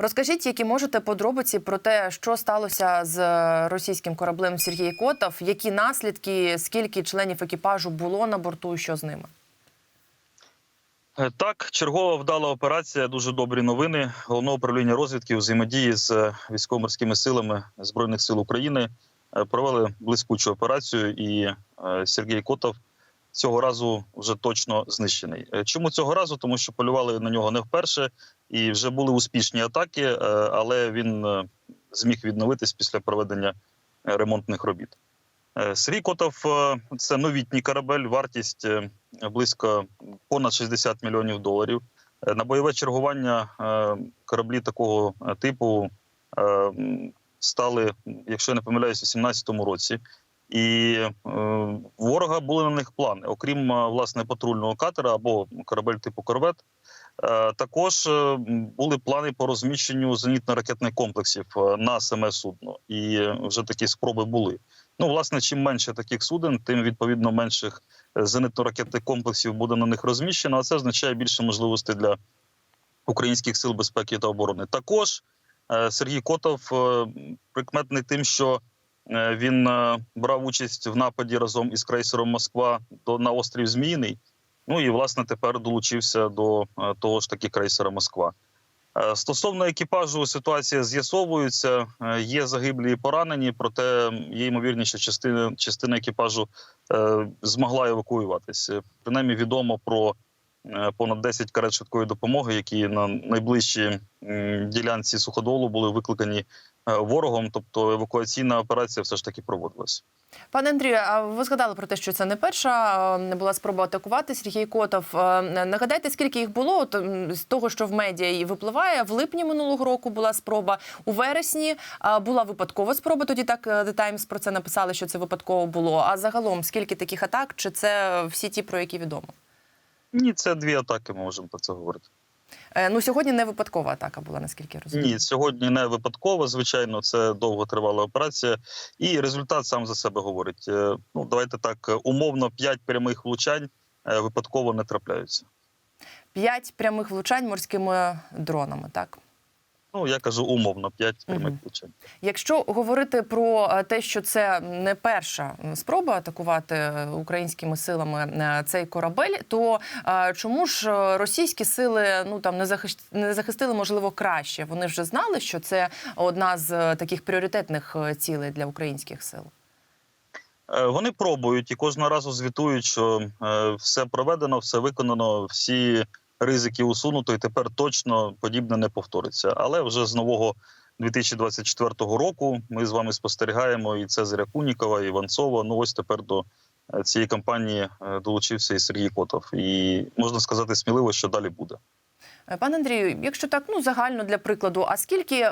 Розкажіть, які можете подробиці про те, що сталося з російським кораблем Сергій Котов, які наслідки, скільки членів екіпажу було на борту, і що з ними? Е, Так, чергова вдала операція. Дуже добрі новини. Головного управління розвідки взаємодії з е, військово-морськими силами збройних сил України е, провели блискучу операцію, і е, Сергій Котов цього разу вже точно знищений. Е, Чому цього разу? Тому що полювали на нього не вперше, і вже були успішні атаки, е, але він е, зміг відновитись після проведення ремонтних робіт. Сергій Котов це новітній корабель, вартість близько понад 60 мільйонів доларів. На бойове чергування кораблі такого типу стали, якщо я не помиляюсь, у 2017 році. І е, ворога були на них плани, окрім е, власне патрульного катера або корабель типу корвет. е, Також були плани по розміщенню зенітно-ракетних комплексів на саме судно, і вже такі спроби були. Ну, власне, чим менше таких суден, тим відповідно менших зенитно-ракетних комплексів буде на них розміщено. А це означає більше можливостей для українських сил безпеки та оборони. Також Сергій Котов прикметний тим, що він е, брав участь в нападі разом із крейсером Москва до на острів Зміїний. Ну і власне тепер долучився до е, того ж таки крейсера Москва. Е, Стосовно екіпажу, ситуація з'ясовується. Е, Є загиблі і поранені, проте є ймовірність, що частина частина екіпажу е, змогла евакуюватися. Принаймні відомо про е, понад 10 карет швидкої допомоги, які на найближчій ділянці суходолу були викликані е, ворогом. Тобто евакуаційна операція все ж таки проводилась. Пане Андрію, а ви згадали про те, що це не перша е, була спроба атакувати Сергій Котов. Е, Нагадайте, скільки їх було От, з того, що в медіа і випливає. В липні минулого року була спроба. У вересні е, була випадкова спроба. Тоді так е, The Times про це написали, що це випадково було. А загалом скільки таких атак? Чи це всі ті, про які відомо? Ні, це дві атаки. Ми можемо про це говорити. Е, Ну сьогодні не випадкова атака була, наскільки я розумію. Ні, сьогодні не випадково. Звичайно, це довготривала операція, і результат сам за себе говорить. Е, Ну давайте так умовно, п'ять прямих влучань е, випадково не трапляються. П'ять прямих влучань морськими дронами. Так. Ну я кажу умовно, п'ять прямих Мгм. влучань. Якщо говорити про те, що це не перша спроба атакувати е, українськими силами е, цей корабель, то е, чому ж російські сили ну там не захищ... не захистили можливо краще? Вони вже знали, що це одна з таких пріоритетних цілей для українських сил. Вони пробують і кожного разу звітують, що все проведено, все виконано, всі ризики усунуто, і тепер точно подібне не повториться. Але вже з нового 2024 року ми з вами спостерігаємо і Цезаря Кунікова, і Іванцова. Ну ось тепер до е, цієї кампанії е, долучився і Сергій Котов. І можна сказати сміливо, що далі буде. Е, Пане Андрію, якщо так ну загально для прикладу, а скільки е,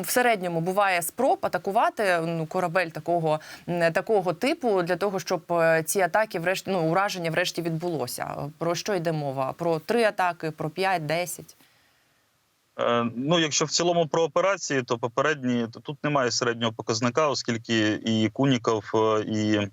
в середньому буває спроб атакувати ну, корабель такого, такого типу для того, щоб е, ці атаки, врешті ну ураження, врешті відбулося? Про що йде мова? Про три атаки, про п'ять, десять? Е, Ну, якщо в цілому про операції, то попередні то тут немає середнього показника, оскільки і Куніков, і,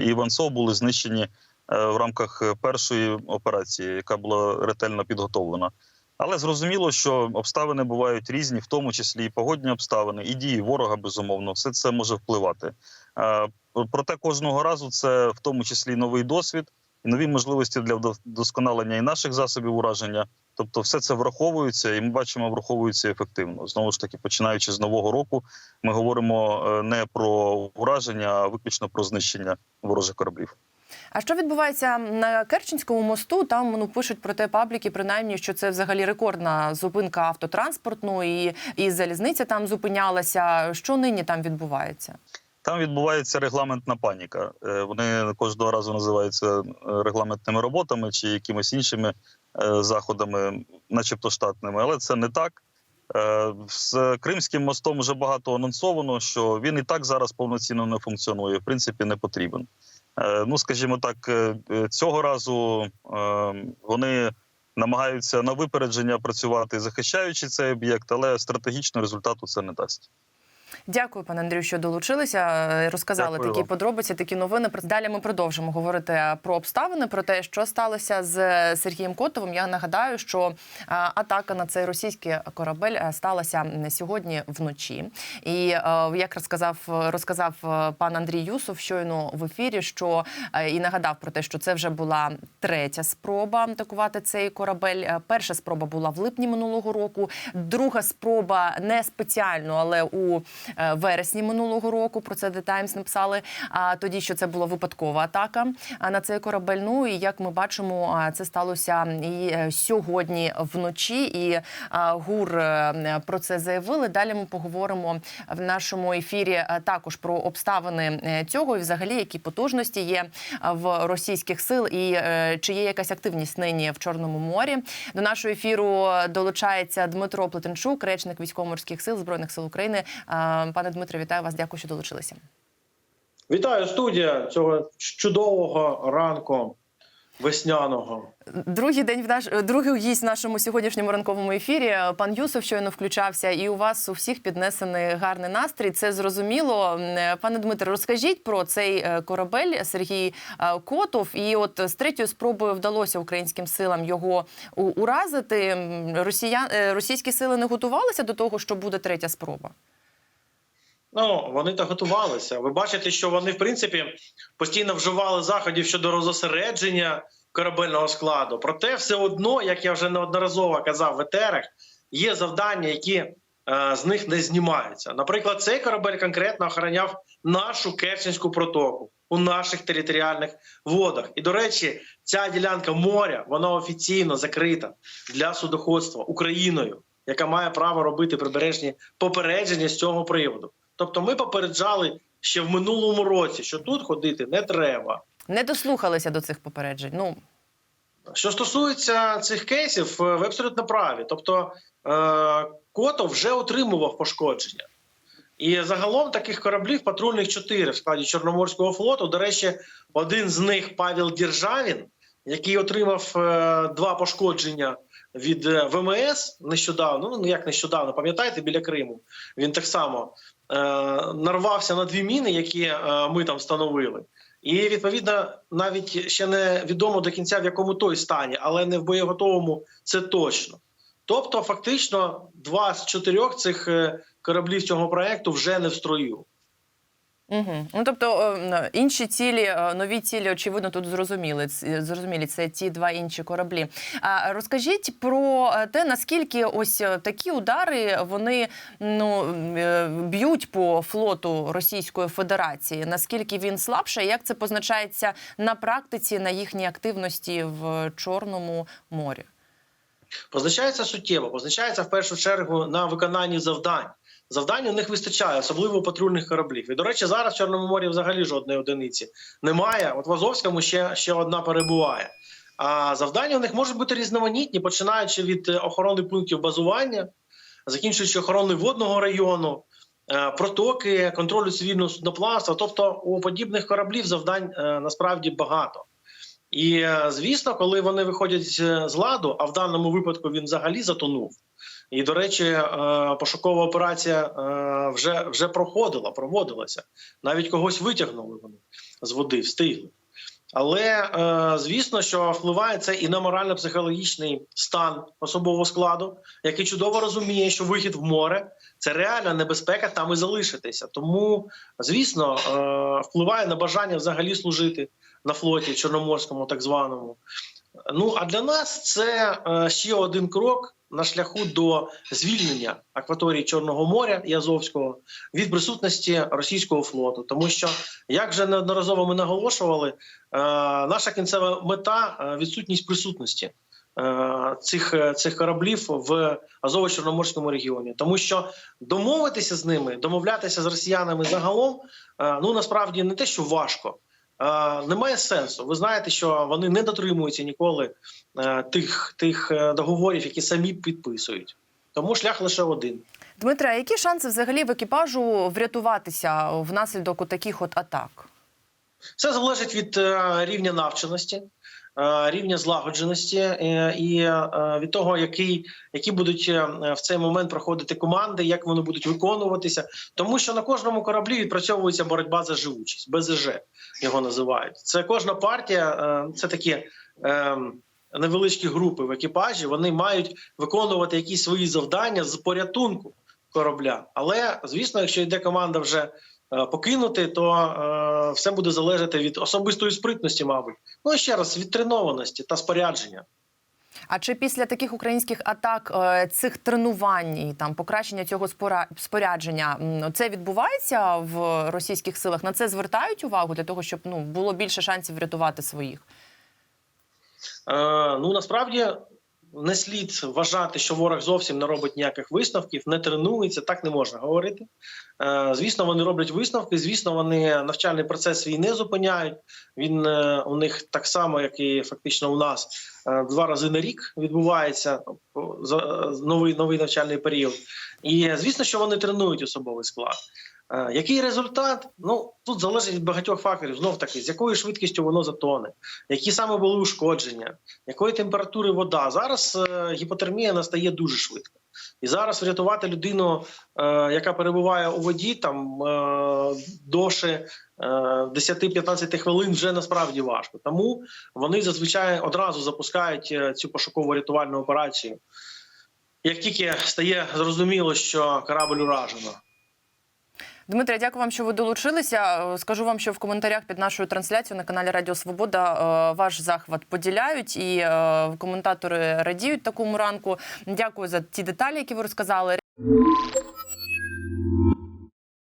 і Іванцов були знищені в рамках першої операції, яка була ретельно підготовлена. Але зрозуміло, що обставини бувають різні, в тому числі і погодні обставини, і дії ворога, безумовно, все це може впливати. Е, Проте кожного разу це в тому числі новий досвід, і нові можливості для вдосконалення і наших засобів ураження. Тобто, все це враховується, і ми бачимо, враховується ефективно. Знову ж таки, починаючи з нового року, ми говоримо е, не про ураження, а виключно про знищення ворожих кораблів. А що відбувається на Керченському мосту? Там ну пишуть про те пабліки, принаймні, що це взагалі рекордна зупинка автотранспортну, і, і залізниця там зупинялася. Що нині там відбувається? Там відбувається регламентна паніка. Е, Вони кожного разу називаються е, регламентними роботами чи якимись іншими е, заходами, начебто штатними, але це не так. З Кримським мостом вже багато анонсовано, що він і так зараз повноцінно не функціонує. В принципі, не потрібен. Е, Ну, скажімо так, е, е, цього разу вони намагаються на випередження працювати, захищаючи цей об'єкт, але стратегічно результату це не дасть. Дякую, пане Андрію, що долучилися. е, Розказали Дякую такі вам. подробиці, такі новини. Далі ми продовжимо говорити про обставини, про те, що сталося з Сергієм Котовим. Я нагадаю, що е, атака на цей російський корабель е, сталася сьогодні вночі. І е, як розказав розказав е, пан Андрій Юсов щойно в ефірі, що е, і нагадав про те, що це вже була третя спроба атакувати цей корабель. Е, Перша спроба була в липні минулого року. Друга спроба не спеціально, але у е, вересні минулого року. Про це The Times написали. А тоді, що це була випадкова атака на цей корабель. Ну і як ми бачимо, це сталося і е, сьогодні вночі. І а, ГУР е, про це заявили. Далі ми поговоримо в нашому ефірі е, також про обставини е, цього і взагалі які потужності є е, в російських сил, і е, чи є якась активність нині в Чорному морі. До нашого ефіру долучається Дмитро Плетенчук, речник військово-морських сил збройних сил України. Е, Пане Дмитре, вітаю вас. Дякую, що долучилися. Вітаю студія цього чудового ранку весняного. Другий день в наш другий гість в нашому сьогоднішньому ранковому ефірі. Пан Юсов щойно включався, і у вас у всіх піднесений гарний настрій. Це зрозуміло. Пане Дмитре, розкажіть про цей е, корабель Сергій е, Котов. І от з третьою спробою вдалося українським силам його уразити. Е, російські сили не готувалися до того, що буде третя спроба. Ну вони та готувалися. Ви бачите, що вони в принципі постійно вживали заходів щодо розосередження корабельного складу. Проте, все одно, як я вже неодноразово казав в етерах, є завдання, які е, з них не знімаються. Наприклад, цей корабель конкретно охороняв нашу Керченську протоку у наших територіальних водах. І до речі, ця ділянка моря вона офіційно закрита для судоходства Україною, яка має право робити прибережні попередження з цього приводу. Тобто, ми попереджали ще в минулому році, що тут ходити не треба. Не дослухалися до цих попереджень. Ну Що стосується цих кейсів, е, ви абсолютно праві. Тобто е, Котов вже отримував пошкодження. І загалом таких кораблів патрульних чотири в складі Чорноморського флоту. До речі, один з них Павел Діржавін, який отримав е, два пошкодження від ВМС нещодавно. Ну як нещодавно, пам'ятаєте, біля Криму. Він так само нарвався на дві міни, які е, ми там встановили. І відповідно навіть ще не відомо до кінця в якому той стані, але не в боєготовому це точно. Тобто, фактично, два з чотирьох цих е, кораблів цього проекту вже не в строю. Угу. Ну тобто е, інші цілі, е, нові цілі, очевидно, тут зрозуміли. Ц- Зрозумілі, це ті два інші кораблі. А розкажіть про е, те, наскільки ось е, такі удари вони ну е, б'ють по флоту Російської Федерації. Наскільки він слабше, як це позначається на практиці на їхній активності в Чорному морі? Позначається суттєво, позначається в першу чергу на виконанні завдань. Завдань у них вистачає, особливо патрульних кораблів. І до речі, зараз в Чорному морі взагалі жодної одиниці немає. От в Азовському ще, ще одна перебуває. А завдання у них можуть бути різноманітні, починаючи від охорони пунктів базування, закінчуючи охороною водного району, е, протоки, контролю цивільного судноплавства. Тобто у подібних кораблів завдань е, насправді багато. І е, звісно, коли вони виходять з з ладу, а в даному випадку він взагалі затонув. І, до речі, е, пошукова операція е, вже, вже проходила, проводилася. Навіть когось витягнули вони з води, встигли. Але е, звісно, що впливає це і на морально-психологічний стан особового складу, який чудово розуміє, що вихід в море це реальна небезпека там і залишитися. Тому, звісно, е, впливає на бажання взагалі служити на флоті чорноморському, так званому. Ну а для нас це е, ще один крок на шляху до звільнення акваторії Чорного моря і Азовського від присутності російського флоту, тому що як вже неодноразово ми наголошували, е, наша кінцева мета е, відсутність присутності. Цих, цих кораблів в Азово-Чорноморському регіоні, тому що домовитися з ними, домовлятися з росіянами загалом, ну насправді не те, що важко, немає сенсу. Ви знаєте, що вони не дотримуються ніколи е, тих, тих е, договорів, які самі підписують. Тому шлях лише один. Дмитре, а які шанси взагалі в екіпажу врятуватися внаслідок таких от атак? Це залежить від е, рівня навченості. Е, рівня злагодженості е, і е, від того, який, які будуть в цей момент проходити команди, як вони будуть виконуватися, тому що на кожному кораблі відпрацьовується боротьба за живучість, БЗЖ його називають. Це кожна партія, це такі. Невеличкі групи в екіпажі вони мають виконувати якісь свої завдання з порятунку корабля. Але звісно, якщо йде команда вже покинути, то е, все буде залежати від особистої спритності, мабуть. Ну ще раз від тренованості та спорядження. А чи після таких українських атак е, цих тренувань і там покращення цього спорядження це відбувається в російських силах? На це звертають увагу для того, щоб ну було більше шансів врятувати своїх? Е, ну насправді не слід вважати, що ворог зовсім не робить ніяких висновків, не тренується, так не можна говорити. Е, звісно, вони роблять висновки. Звісно, вони навчальний процес свій не зупиняють. Він е, у них так само, як і фактично у нас, е, два рази на рік відбувається е, новий новий навчальний період. І звісно, що вони тренують особовий склад. Е, Який результат? Ну тут залежить від багатьох факторів. Знов таки, з якою швидкістю воно затоне, які саме були ушкодження, якої температури вода. Зараз е, гіпотермія настає дуже швидко. І зараз врятувати людину, е, яка перебуває у воді, там довше е, 10-15 хвилин вже насправді важко. Тому вони зазвичай одразу запускають цю пошуково рятувальну операцію. Як тільки стає зрозуміло, що корабль уражено. Дмитре, дякую вам, що ви долучилися. Е, Скажу вам, що в коментарях під нашою трансляцією на каналі Радіо Свобода е, ваш захват поділяють і е, коментатори радіють такому ранку. Дякую за ті деталі, які ви розказали.